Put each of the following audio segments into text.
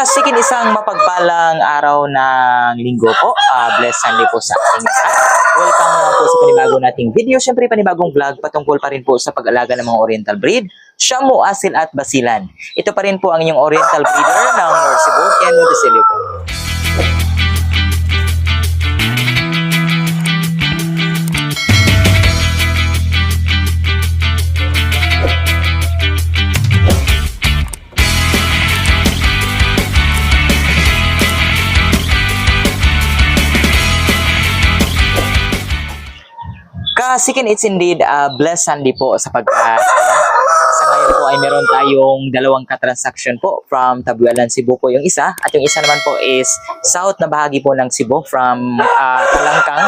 Kasikin isang mapagpalang araw ng linggo po. Uh, blessed Sunday po sa ating lahat. Welcome naman po sa panibago nating video. Siyempre panibagong vlog patungkol pa rin po sa pag-alaga ng mga Oriental breed, Shamu, Asil at Basilan. Ito pa rin po ang inyong Oriental breeder ng North Cebu, Ken Mudesilio po. Kasikin it's indeed a blessed Sunday po sapagkat sa ngayon po ay meron tayong dalawang katransaction po from Tabualan, Cebu po yung isa at yung isa naman po is south na bahagi po ng Cebu from uh, Talangkang,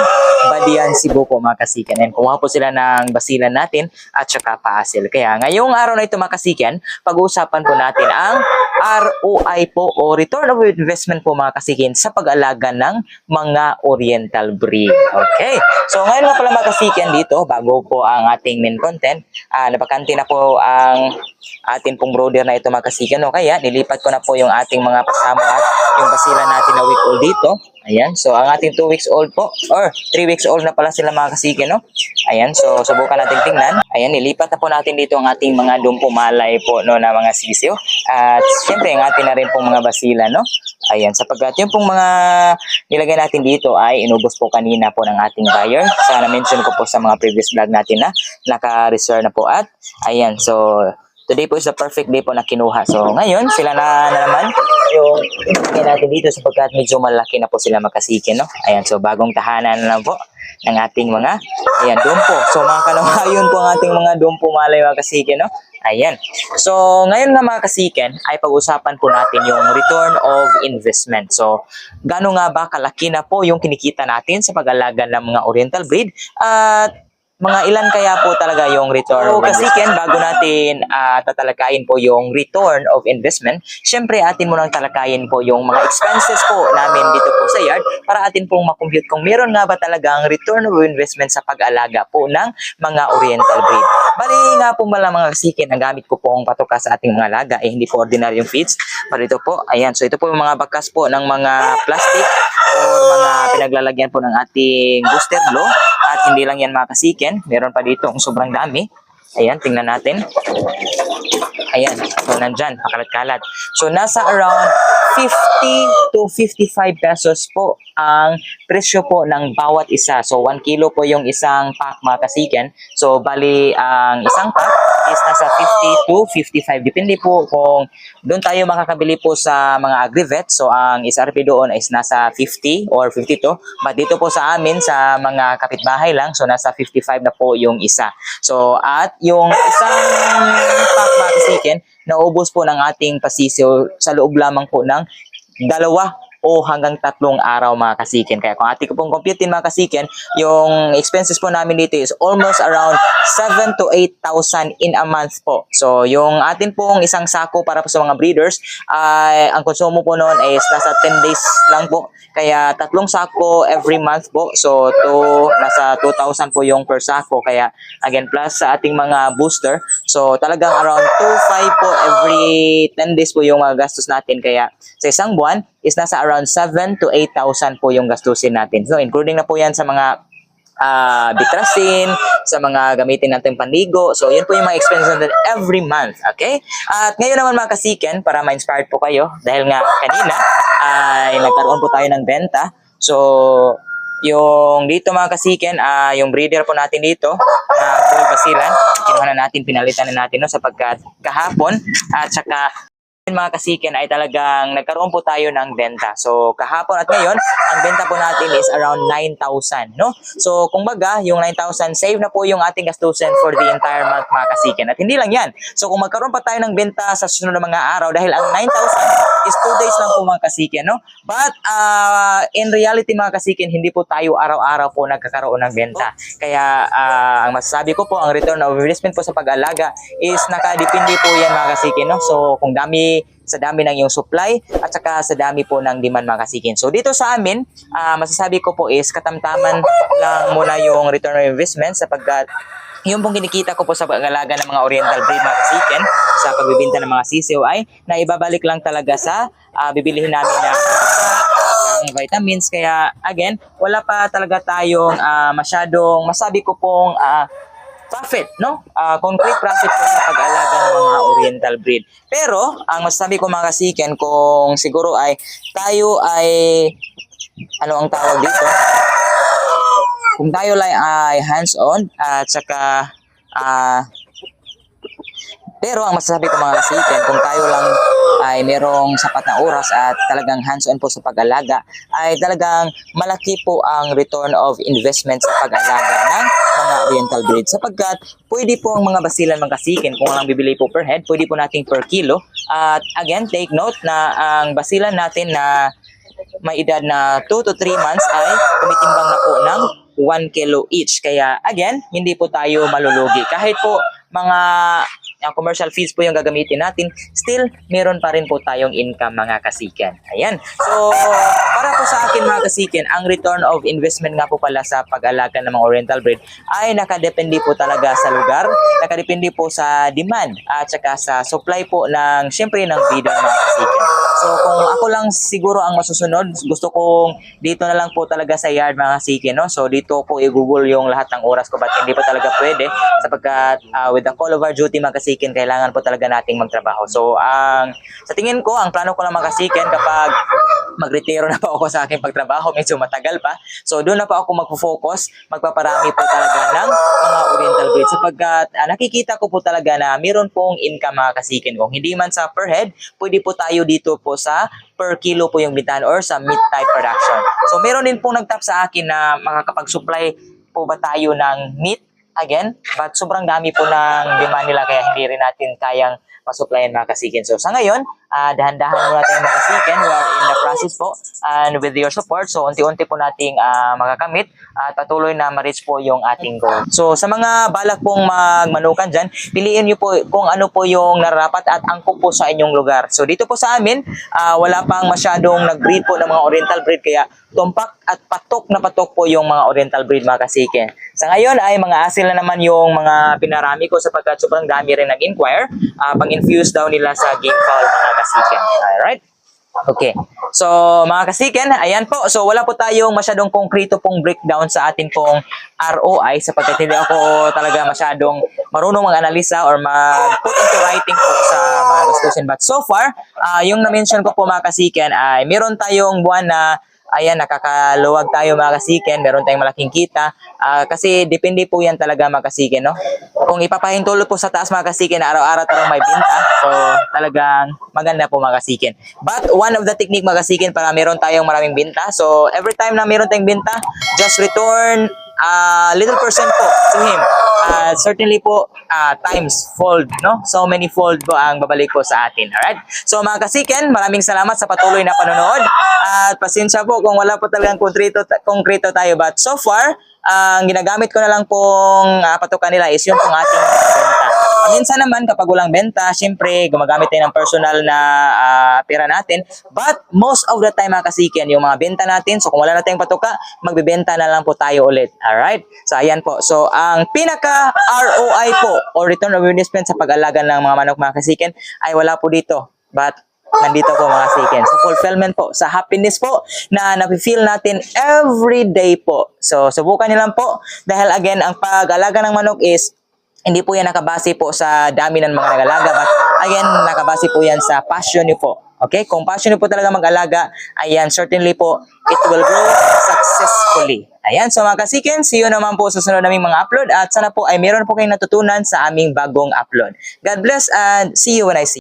Badian, Cebu po mga kasikan. And kumuha po sila ng basilan natin at saka paasil. Kaya ngayong araw na ito mga kasikan, pag-uusapan po natin ang ROI po o Return of Investment po mga kasikin sa pag-alaga ng mga Oriental breed. Okay. So ngayon nga pala mga kasikan dito, bago po ang ating main content, ah napakante na po ang ating pong brother na ito mga kasikan. No? Kaya nilipat ko na po yung ating mga pasamo at yung basilan natin na week old dito. Ayan, so ang ating 2 weeks old po, or 3 weeks old na pala sila mga kasikin, no? Ayan, so subukan natin tingnan. Ayan, nilipat na po natin dito ang ating mga dumpumalay po, no, na mga sisiyo. At syempre, ang ating na rin pong mga basila, no? Ayan, sapagkat yung pong mga nilagay natin dito ay inubos po kanina po ng ating buyer. Sa na-mention ko po sa mga previous vlog natin na naka-reserve na po at ayan, so today po is the perfect day po na kinuha. So ngayon, sila na, na naman yung ibigay natin dito sapagkat medyo malaki na po sila makasikin, no? Ayan, so bagong tahanan na po ng ating mga, ayan, dumpo. So mga kanawayon po ang ating mga dumpo malay mga kasikin, no? Ayan. So, ngayon na mga kasiken, ay pag-usapan po natin yung return of investment. So, gano'n nga ba kalaki na po yung kinikita natin sa pag-alaga ng mga Oriental breed? At mga ilan kaya po talaga yung return of investment? Ken, bago natin ah, tatalakayin po yung return of investment, syempre atin munang talakayin po yung mga expenses po namin dito po sa yard para atin pong makompute kung meron nga ba talagang return of investment sa pag-alaga po ng mga Oriental breed. Bali nga po mala mga kasikin, ang gamit ko po ang patuka sa ating mga laga ay hindi po ordinaryong feeds. Pero ito po, ayan, so ito po yung mga bakas po ng mga plastic or mga pinaglalagyan po ng ating booster blow at hindi lang yan mga kasiken, meron pa dito ang sobrang dami. Ayan, tingnan natin. Ayan, so nandyan, pakalat-kalat. So nasa around 50 to 55 pesos po ang presyo po ng bawat isa. So 1 kilo po yung isang pack mga kasiken. So bali ang isang pack is nasa 50 to 55. Depende po kung doon tayo makakabili po sa mga agri-vet. So ang SRP doon is nasa 50 or 52. But dito po sa amin sa mga kapitbahay lang, so nasa 55 na po yung isa. So at yung isang pack mga kasiken, naubos po ng ating pasisyo sa loob lamang po ng dalawa o hanggang tatlong araw mga kasikin. Kaya kung ating pong computein mga kasikin, yung expenses po namin dito is almost around 7 to 8,000 in a month po. So yung atin pong isang sako para po sa mga breeders, ay ang konsumo po noon is nasa 10 days lang po. Kaya tatlong sako every month po. So to nasa 2,000 po yung per sako. Kaya again plus sa ating mga booster. So talagang around 2,500 po every 10 days po yung mga gastos natin. Kaya sa isang buwan is nasa around 7 to 8,000 po yung gastusin natin. So including na po yan sa mga ah bitrasin, sa mga gamitin natin panligo. So, yun po yung mga expenses natin every month. Okay? At ngayon naman mga kasiken, para ma-inspired po kayo, dahil nga kanina ay nagkaroon po tayo ng benta. So, yung dito mga kasiken, ah yung breeder po natin dito, na full basilan, kinuha na natin, pinalitan na natin no, sapagkat kahapon at saka yun, mga kasiken ay talagang nagkaroon po tayo ng benta. So kahapon at ngayon, ang benta po natin is around 9,000, no? So kumbaga, yung 9,000 save na po yung ating gastusin for the entire month mga kasiken. At hindi lang yan. So kung magkaroon pa tayo ng benta sa susunod na mga araw dahil ang 9,000 is 2 days lang po mga kasiken, no? But uh, in reality mga kasiken, hindi po tayo araw-araw po nagkakaroon ng benta. Kaya uh, ang masasabi ko po, ang return of investment po sa pag-alaga is nakadepende po yan mga kasiken, no? So kung dami sa dami ng iyong supply at saka sa dami po ng demand mga kasikin. So dito sa amin, ah, masasabi ko po is katamtaman lang muna yung return on investment sapagkat yung pong kinikita ko po sa pag-alaga ng mga oriental breed mga kasiken sa pagbibinta ng mga sisiw ay naibabalik lang talaga sa ah, bibilihin namin na ng vitamins. Kaya again wala pa talaga tayong ah, masyadong masabi ko pong ah, profit no? Ah, concrete profit po sa pag-alaga ng mga oriental breed. Pero ang masasabi ko mga kasiken kung siguro ay tayo ay ano ang tawag dito kung tayo lang ay hands-on at saka ah pero ang masasabi ko mga kasiken, kung tayo lang ay merong sapat na oras at talagang hands-on po sa pag-alaga, ay talagang malaki po ang return of investment sa pag-alaga ng mga oriental breed. Sapagkat pwede po ang mga basilan mga kasiken, kung lang bibili po per head, pwede po nating per kilo. At again, take note na ang basilan natin na may edad na 2 to 3 months ay kumitimbang na po ng 1 kilo each. Kaya again, hindi po tayo malulugi. Kahit po mga uh, commercial fees po yung gagamitin natin, still meron pa rin po tayong income mga kasiken. Ayan. So, para po sa akin mga kasiken, ang return of investment nga po pala sa pag-alaga ng mga oriental breed ay nakadepende po talaga sa lugar, nakadepende po sa demand at saka sa supply po ng syempre ng breeder mga kasiken. So kung ako lang siguro ang masusunod, gusto kong dito na lang po talaga sa yard mga kasiken, no? So dito ko i-google yung lahat ng oras ko but hindi pa talaga pwede sapagkat with the call of our duty mga kasiken, kailangan po talaga nating magtrabaho. So ang sa tingin ko, ang plano ko lang mga kasiken kapag magretiro na po ako sa aking pagtrabaho, medyo matagal pa. So doon na po ako magfo-focus, magpaparami po talaga ng mga oriental breed sapagkat ah, nakikita ko po talaga na meron pong income mga kasiken. Kung hindi man sa per head, pwede po tayo dito po sa per kilo po yung bintahan or sa meat type production. So meron din pong nagtap sa akin na makakapag-supply po ba tayo ng meat again, but sobrang dami po ng demand nila kaya hindi rin natin kayang masuplayan mga kasikin. So sa ngayon, ah, dahan-dahan muna tayo mga kasikin. We are in the process po and with your support, so unti-unti po nating ah, makakamit at patuloy na ma-reach po yung ating goal. So sa mga balak pong magmanukan dyan, piliin nyo po kung ano po yung nararapat at angkop po sa inyong lugar. So dito po sa amin, ah, wala pang masyadong nag-breed po ng mga oriental breed kaya tumpak at patok na patok po yung mga oriental breed mga kasikin. Sa ngayon ay mga asil na naman yung mga pinarami ko sapagkat sobrang dami rin nag-inquire ah, pang-infuse daw nila sa game fowl mga kasikin. Alright? Okay. So, mga kasiken, ayan po. So, wala po tayong masyadong konkreto pong breakdown sa atin pong ROI sapagkat hindi ako talaga masyadong marunong mag-analisa or mag-put into writing po sa mga gastusin. But so far, ah, yung na-mention ko po mga kasiken ay meron tayong buwan na ayan, nakakaluwag tayo mga kasiken, meron tayong malaking kita. Ah, kasi depende po yan talaga mga kasiken, no? Kung ipapahintulot po sa taas mga kasiken, araw-araw tarong may binta. So, talagang maganda po mga kasiken. But one of the technique mga kasiken para meron tayong maraming binta. So, every time na meron tayong binta, just return a little percent po to him. Uh, certainly po, uh, times fold, no? So many fold po ang babalik po sa atin. Alright? So mga kasiken, maraming salamat sa patuloy na panonood. At pasensya po kung wala po talagang konkreto, konkreto tayo. But so far, ang ginagamit ko na lang pong uh, patukan nila is yung pong ating. Minsan naman kapag walang benta, syempre gumagamit tayo ng personal na ah, pera natin. But most of the time mga kasiken, yung mga benta natin, so kung wala na tayong patuka, magbebenta na lang po tayo ulit. Alright? So ayan po. So ang pinaka ROI po or return of investment sa pag-alaga ng mga manok mga kasiken ay wala po dito. But nandito po mga kasiken. Sa fulfillment po, sa happiness po na nafe-feel natin every day po. So subukan niyo lang po dahil again, ang pag-alaga ng manok is hindi po yan nakabase po sa dami ng mga nagalaga but again nakabase po yan sa passion niyo po. Okay? Kung passion niyo po talaga mag-alaga ayan certainly po it will grow successfully. Ayan so mga kasiken see you naman po sa sunod naming mga upload at sana po ay meron po kayong natutunan sa aming bagong upload. God bless and see you when I see